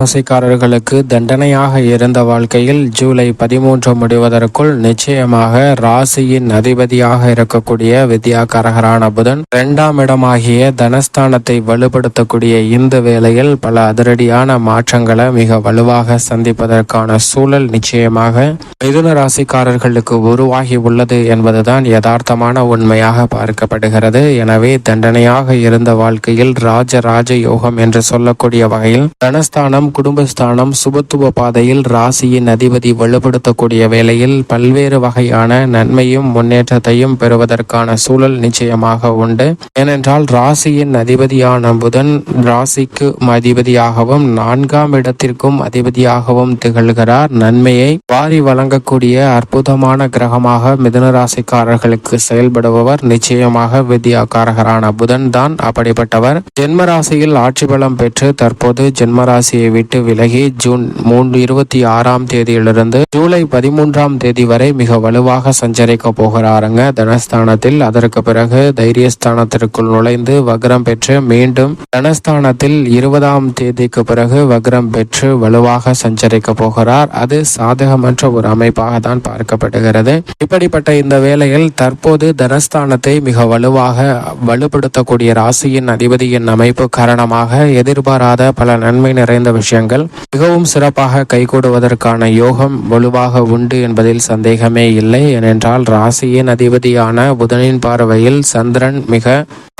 ராசிக்காரர்களுக்கு தண்டனையாக இருந்த வாழ்க்கையில் ஜூலை பதிமூன்று முடிவதற்குள் நிச்சயமாக ராசியின் அதிபதியாக இருக்கக்கூடிய வித்யாகாரகரான புதன் இரண்டாம் இடமாகிய தனஸ்தானத்தை வலுப்படுத்தக்கூடிய இந்த வேளையில் பல அதிரடியான மாற்றங்களை மிக வலுவாக சந்திப்பதற்கான சூழல் நிச்சயமாக மிதுன ராசிக்காரர்களுக்கு உருவாகி உள்ளது என்பதுதான் யதார்த்தமான உண்மையாக பார்க்கப்படுகிறது. எனவே தண்டனையாக இருந்த வாழ்க்கையில் ராஜ ராஜ யோகம் என்று சொல்லக்கூடிய வகையில் தனஸ்தானம் குடும்பஸ்தானம் சுபத்துவ பாதையில் ராசியின் அதிபதி வலுப்படுத்தக்கூடிய வேளையில் பல்வேறு வகையான நன்மையும் முன்னேற்றத்தையும் பெறுவதற்கான சூழல் நிச்சயமாக உண்டு. ஏனென்றால் ராசியின் அதிபதியான புதன் ராசிக்கு அதிபதியாகவும் நான்காம் இடத்திற்கும் அதிபதியாகவும் திகழ்கிறார். நன்மையை வாரி வழங்கக்கூடிய அற்புதமான கிரகமாக மிதுன ராசிக்காரர்களுக்கு செயல்படுபவர். நிச்சயமாக வித்யாக்காரகரான புதன் தான் அப்படிப்பட்டவர். ஜென்ம ராசியில் ஆட்சி பலம் பெற்று தற்போது ஜென்மராசியை விட்டு விலகி ஜூன் மூன்று இருபத்தி ஆறாம் தேதியிலிருந்து ஜூலை பதிமூன்றாம் தேதி வரை மிக வலுவாக சஞ்சரிக்க போகிறாருங்க. தனஸ்தானத்தில் அதற்கு பிறகு தைரியஸ்தானத்திற்குள் நுழைந்து வக்ரம் பெற்று மீண்டும் தனஸ்தானத்தில் இருபதாம் தேதிக்கு பிறகு வக்ரம் பெற்று வலுவாக சஞ்சரிக்க போகிறார். அது சாதகமற்ற ஒரு அமைப்பாக தான் பார்க்கப்படுகிறது. இப்படிப்பட்ட இந்த வேளையில் தற்போது தனஸ்தானத்தை மிக வலுவாக வலுப்படுத்தக்கூடிய ராசியின் அதிபதியின் அமைப்பு காரணமாக எதிர்பாராத பல நன்மை நிறைந்த விஷயம் விஷயங்கள் மிகவும் சிறப்பாக கைகூடுவதற்கான யோகம் வலுவாக உண்டு என்பதில் சந்தேகமே இல்லை. ஏனென்றால் ராசியின் அதிபதியான புதனின் பார்வையில் சந்திரன் மிக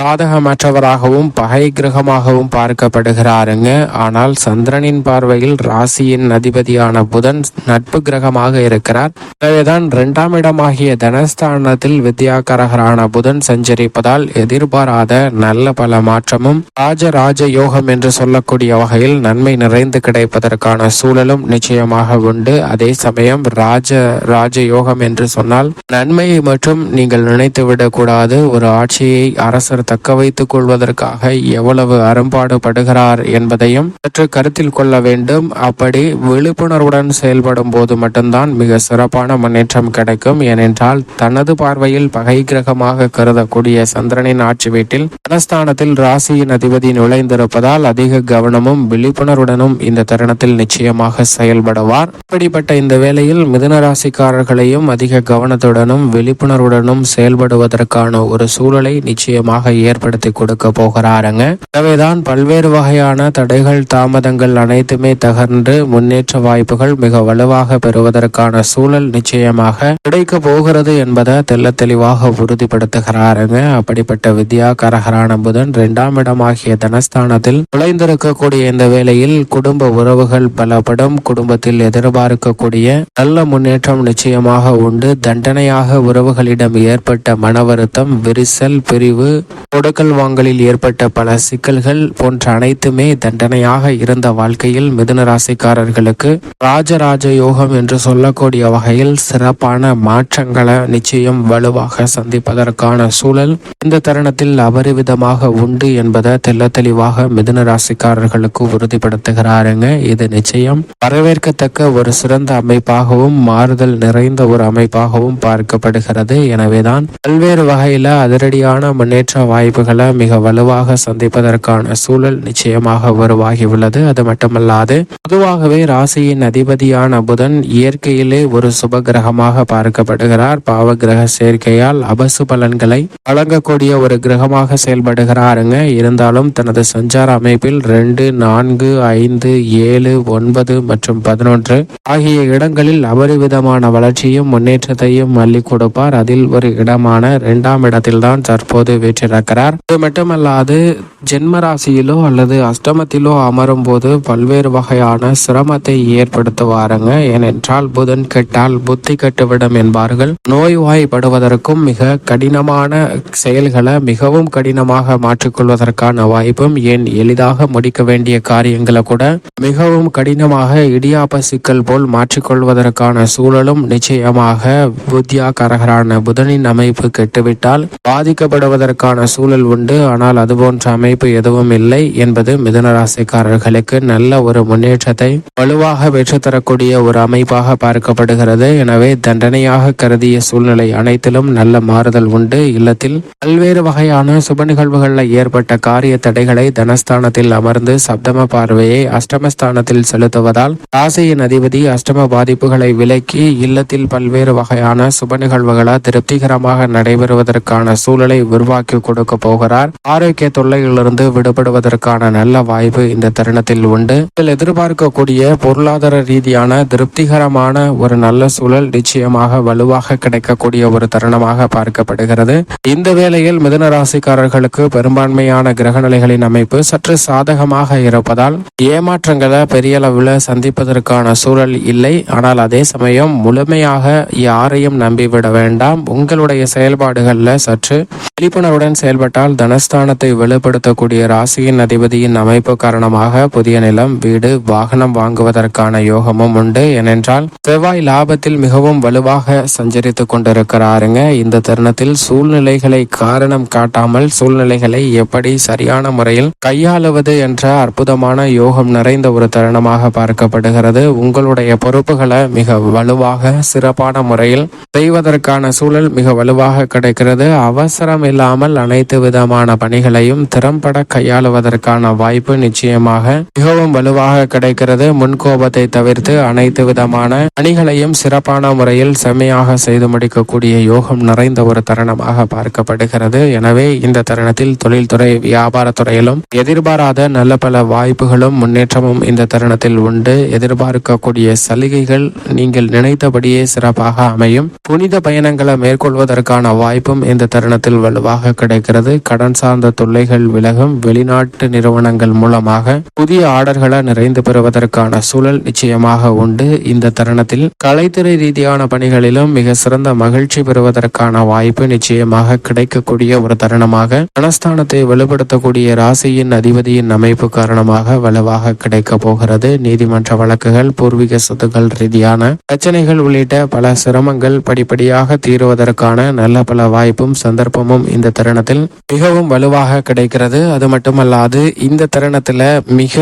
சாதகமற்றவராகவும் பகை கிரகமாகவும் பார்க்கப்படுகிறாருங்க. ஆனால் சந்திரனின் பார்வையில் ராசியின் அதிபதியான புதன் நட்பு கிரகமாக இருக்கிறார். எனவேதான் இரண்டாம் இடமாகிய தனஸ்தானத்தில் வித்யாகரகரான புதன் சஞ்சரிப்பதால் எதிர்பாராத நல்ல பல மாற்றமும் ராஜராஜ யோகம் என்று சொல்லக்கூடிய வகையில் நன்மை நிறைந்து கிடைப்பதற்கான சூழலும் நிச்சயமாக உண்டு. அதே சமயம் ராஜ ராஜ யோகம் என்று சொன்னால் நன்மையை மட்டும் நீங்கள் நினைத்து விடக்கூடாது. ஒரு ஆட்சியை அரசர் தக்க வைத்துக் கொள்வதற்காக எவ்வளவு அரும்பாடுபடுகிறார் என்பதையும் சற்று கருத்தில் கொள்ள வேண்டும். அப்படி விழிப்புணர்வுடன் செயல்படும் போது மட்டும்தான் மிக சிறப்பான முன்னேற்றம் கிடைக்கும். ஏனென்றால் தனது பார்வையில் பகை கிரகமாக கருதக்கூடிய சந்திரனின் ஆட்சி வீட்டில் தனஸ்தானத்தில் ராசியின் அதிபதி நுழைந்திருப்பதால் அதிக கவனமும் விழிப்புணர்வுடன் சந்திரனும் இந்த தருணத்தில் நிச்சயமாக செயல்படுவார். இப்படிப்பட்ட இந்த வேளையில் மிதுன ராசிக்காரர்களையும் அதிக கவனத்துடனும் விழிப்புணர்வுடனும் செயல்படுவதற்கான ஒரு சூழலை நிச்சயமாக ஏற்படுத்தி கொடுக்க போகிறாருங்க. எனவேதான் பல்வேறு வகையான தடைகள் தாமதங்கள் அனைத்துமே தகர்ந்து முன்னேற்ற வாய்ப்புகள் மிக வலுவாக பெறுவதற்கான சூழல் நிச்சயமாக கிடைக்க போகிறது என்பதை தெல்ல தெளிவாக உறுதிப்படுத்துகிறாருங்க. அப்படிப்பட்ட வித்யா கரகரான புதன் இரண்டாம் இடமாகிய தனஸ்தானத்தில் நுழைந்திருக்கக்கூடிய இந்த வேளையில் குடும்ப உறவுகள் பலப்படும். குடும்பத்தில் எதிர்பார்க்கக்கூடிய நல்ல முன்னேற்றம் நிச்சயமாக உண்டு. தண்டனையாக உறவுகளிடம் ஏற்பட்ட மன வருத்தம் விரிசல் பிரிவு கொடுக்கல் வாங்கலில் ஏற்பட்ட பல சிக்கல்கள் போன்ற அனைத்துமே தண்டனையாக இருந்த வாழ்க்கையில் மிதுன ராசிக்காரர்களுக்கு ராஜராஜ யோகம் என்று சொல்லக்கூடிய வகையில் சிறப்பான மாற்றங்களை நிச்சயம் வலுவாக சந்திப்பதற்கான சூழல் இந்த தருணத்தில் அபரிவிதமாக உண்டு என்பதை தெல்ல தெளிவாக மிதுன ராசிக்காரர்களுக்கு உறுதிப்படுத்துகிறது உறுதிப்படுத்துகிறாருங்க இது நிச்சயம். வரவேற்கத்தக்க ஒரு சிறந்த அமைப்பாகவும் மாறுதல் நிறைந்த ஒரு அமைப்பாகவும் பார்க்கப்படுகிறது. எனவேதான் பல்வேறு வகையில அதிரடியான முன்னேற்ற வாய்ப்புகளை மிக வலுவாக சந்திப்பதற்கான சூழல் நிச்சயமாக உருவாகியுள்ளது. அது மட்டுமல்லாது பொதுவாகவே ராசியின் அதிபதியான புதன் இயற்கையிலே ஒரு சுப கிரகமாக பார்க்கப்படுகிறார். பாவ கிரக சேர்க்கையால் அபசு பலன்களை வழங்கக்கூடிய ஒரு கிரகமாக செயல்படுகிறாருங்க. இருந்தாலும் தனது சஞ்சார அமைப்பில் ரெண்டு நான்கு ஐந்து ஏழு ஒன்பது மற்றும் பதினொன்று ஆகிய இடங்களில் அபரிவிதமான வளர்ச்சியும் முன்னேற்றத்தையும் அள்ளி கொடுப்பார். அதில் ஒரு இடமான இரண்டாம் இடத்தில்தான் தற்போது வீற்றிருக்கிறார். அது மட்டுமல்லாது ஜென்ம ராசியிலோ அல்லது அஷ்டமத்திலோ அமரும் போது பல்வேறு வகையான சிரமத்தை ஏற்படுத்துவாருங்க. ஏனென்றால் புதன் கெட்டால் புத்தி கெட்டுவிடும் என்பார்கள். நோய்வாய்ப்படுவதற்கும் மிக கடினமான செயல்களை மிகவும் கடினமாக மாற்றிக்கொள்வதற்கான வாய்ப்பும் ஏன் எளிதாக முடிக்க வேண்டிய காரியங்களை கூட மிகவும் கடினமாக இடியாப்ப சிக்கல் போல் மாற்றிக்கொள்வதற்கான சூழலும் நிச்சயமாக புத்தியா கரகரான புதனின் அமைப்பு கெட்டுவிட்டால் பாதிக்கப்படுவதற்கான சூழல் உண்டு. ஆனால் அதுபோன்ற அமைப்பு அமைப்பு எதுவும் இல்லை என்பது மிதுன ராசிக்காரர்களுக்கு நல்ல ஒரு முன்னேற்றத்தை வலுவாக பெற்றுத்தரக்கூடிய ஒரு அமைப்பாக பார்க்கப்படுகிறது. எனவே தண்டனையாக கருதிய சூழ்நிலை அனைத்திலும் நல்ல மாறுதல் உண்டு. இல்லத்தில் பல்வேறு வகையான சுப நிகழ்வுகளில் ஏற்பட்ட காரிய தடைகளை தனஸ்தானத்தில் அமர்ந்து சப்தம பார்வையை அஷ்டமஸ்தானத்தில் செலுத்துவதால் ராசியின் அதிபதி அஷ்டம பாதிப்புகளை விலக்கி இல்லத்தில் பல்வேறு வகையான சுப நிகழ்வுகளால் திருப்திகரமாக நடைபெறுவதற்கான சூழலை உருவாக்கி கொடுக்க போகிறார். ஆரோக்கிய தொல்லைகள் இருந்து விடுபடுவதற்கான நல்ல வாய்ப்பு இந்த தருணத்தில் உண்டு. இதில் எதிர்பார்க்கக்கூடிய பொருளாதார ரீதியான திருப்திகரமான ஒரு நல்ல சூழல் நிச்சயமாக வலுவாக கிடைக்கக்கூடிய ஒரு தருணமாக பார்க்கப்படுகிறது. இந்த வேளையில் மிதுன ராசிக்காரர்களுக்கு பெரும்பான்மையான கிரகநிலைகளின் அமைப்பு சற்று சாதகமாக இருப்பதால் ஏமாற்றங்களை பெரிய அளவில் சந்திப்பதற்கான சூழல் இல்லை. ஆனால் அதே சமயம் முழுமையாக யாரையும் நம்பிவிட வேண்டாம். உங்களுடைய செயல்பாடுகளில் சற்று விழிப்புணர்வுடன் செயல்பட்டால் தனஸ்தானத்தை வெளிப்படுத்த செலுத்தக்கூடிய ராசியின் அதிபதியின் அமைப்பு காரணமாக புதிய நிலம் வீடு வாகனம் வாங்குவதற்கான யோகமும் உண்டு. ஏனென்றால் செவ்வாய் லாபத்தில் மிகவும் வலுவாக சஞ்சரித்துக் கொண்டிருக்கிறாருங்க. இந்த தருணத்தில் சூழ்நிலைகளை காரணம் காட்டாமல் சூழ்நிலைகளை எப்படி சரியான முறையில் கையாளுவது என்ற அற்புதமான யோகம் நிறைந்த ஒரு தருணமாக பார்க்கப்படுகிறது. உங்களுடைய பொறுப்புகளை மிக வலுவாக சிறப்பான முறையில் செய்வதற்கான சூழல் மிக வலுவாக கிடைக்கிறது. அவசரம் இல்லாமல் அனைத்து விதமான பணிகளையும் திறம்பட கையாளுவதற்கான வாய்ப்பு நிச்சயமாக மிகவும் வலுவாக கிடைக்கிறது. முன்கோபத்தை தவிர்த்து அனைத்து விதமான பணிகளையும் சிறப்பான முறையில் செம்மையாக செய்து முடிக்கக்கூடிய யோகம் நிறைந்த ஒரு தருணமாக பார்க்கப்படுகிறது. எனவே இந்த தருணத்தில் தொழில்துறை வியாபாரத்துறையிலும் எதிர்பாராத நல்ல பல வாய்ப்புகளும் முன்னேற்றமும் இந்த தருணத்தில் உண்டு. எதிர்பார்க்கக்கூடிய சலுகைகள் நீங்கள் நினைத்தபடியே சிறப்பாக அமையும். புனித பயணங்களை மேற்கொள்வதற்கான வாய்ப்பும் இந்த தருணத்தில் வலுவாக கிடைக்கிறது. கடன் சார்ந்த தொல்லைகள் விலகும் வெளிநாட்டு நிறுவனங்கள் மூலமாக புதிய ஆர்டர்களை நிறைந்து பெறுவதற்கான சூழல் நிச்சயமாக உண்டு. இந்த தருணத்தில் கலைத்துறை ரீதியான பணிகளிலும் மிக சிறந்த மகிழ்ச்சி பெறுவதற்கான வாய்ப்பு நிச்சயமாக கிடைக்கக்கூடிய ஒரு தருணமாக மனஸ்தானத்தை வலுப்படுத்தக்கூடிய ராசியின் அதிபதியின் அமைப்பு காரணமாக வலுவாக கிடைக்க போகிறது. நீதிமன்ற வழக்குகள் பூர்வீக சொத்துக்கள் ரீதியான பிரச்சனைகள் உள்ளிட்ட பல சிரமங்கள் படிப்படியாக தீருவதற்கான நல்ல பல வாய்ப்பும் சந்தர்ப்பமும் இந்த தருணத்தில் மிகவும் வலுவாக கிடைக்கிறது. அது மட்டுமல்லாது இந்த தருணத்துல மிக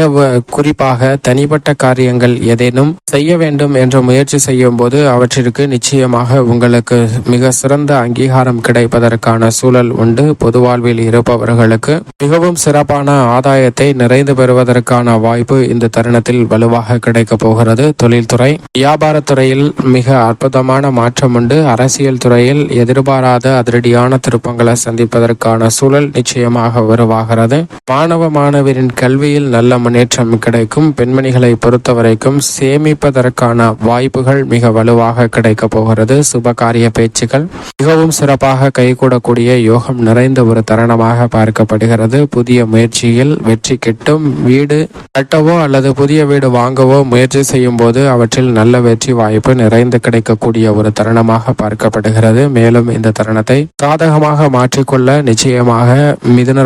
குறிப்பாக தனிப்பட்ட காரியங்கள் ஏதேனும் செய்ய வேண்டும் என்ற முயற்சி செய்யும் போது அவற்றிற்கு நிச்சயமாக உங்களுக்கு மிக சிறந்த அங்கீகாரம் கிடைப்பதற்கான சூழல் உண்டு. பொது வாழ்வில் இருப்பவர்களுக்கு மிகவும் சிறப்பான ஆதாயத்தை நிறைந்து பெறுவதற்கான வாய்ப்பு இந்த தருணத்தில் வலுவாக கிடைக்க போகிறது. தொழில்துறை வியாபாரத்துறையில் மிக அற்புதமான மாற்றம் உண்டு. அரசியல் துறையில் எதிர்பாராத அதிரடியான திருப்பங்களை சந்திப்பதற்கான சூழல் நிச்சயமாக ஆகிறது மாணவ மாணவரின் கல்வியில் நல்ல முன்னேற்றம் கிடைக்கும். பெண்மணிகளை பொறுத்தவரைக்கும் சேமிப்பதற்கான வாய்ப்புகள் மிக வலுவாக கிடைக்க போகிறது. சுபகாரிய பேச்சுக்கள் மிகவும் சிறப்பாக கைகூடக்கூடிய யோகம் நிறைந்த ஒரு தருணமாக பார்க்கப்படுகிறது. புதிய முயற்சியில் வெற்றி கிட்டும். வீடு கட்டவோ அல்லது புதிய வீடு வாங்கவோ முயற்சி செய்யும் போது அவற்றில் நல்ல வெற்றி வாய்ப்பு நிறைந்து கிடைக்கக்கூடிய ஒரு தருணமாக பார்க்கப்படுகிறது. மேலும் இந்த தருணத்தை சாதகமாக மாற்றிக்கொள்ள நிச்சயமாக மிதுன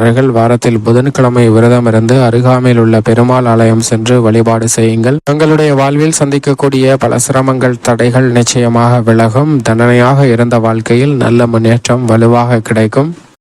ராசிக்காரர்கள் வாரத்தில் புதன்கிழமை விரதம் இருந்து அருகாமையில் உள்ள பெருமாள் ஆலயம் சென்று வழிபாடு செய்யுங்கள். தங்களுடைய வாழ்வில் சந்திக்கக்கூடிய பல சிரமங்கள் தடைகள் நிச்சயமாக விலகும். தண்டனையாக இருந்த வாழ்க்கையில் நல்ல முன்னேற்றம் வலுவாக கிடைக்கும்.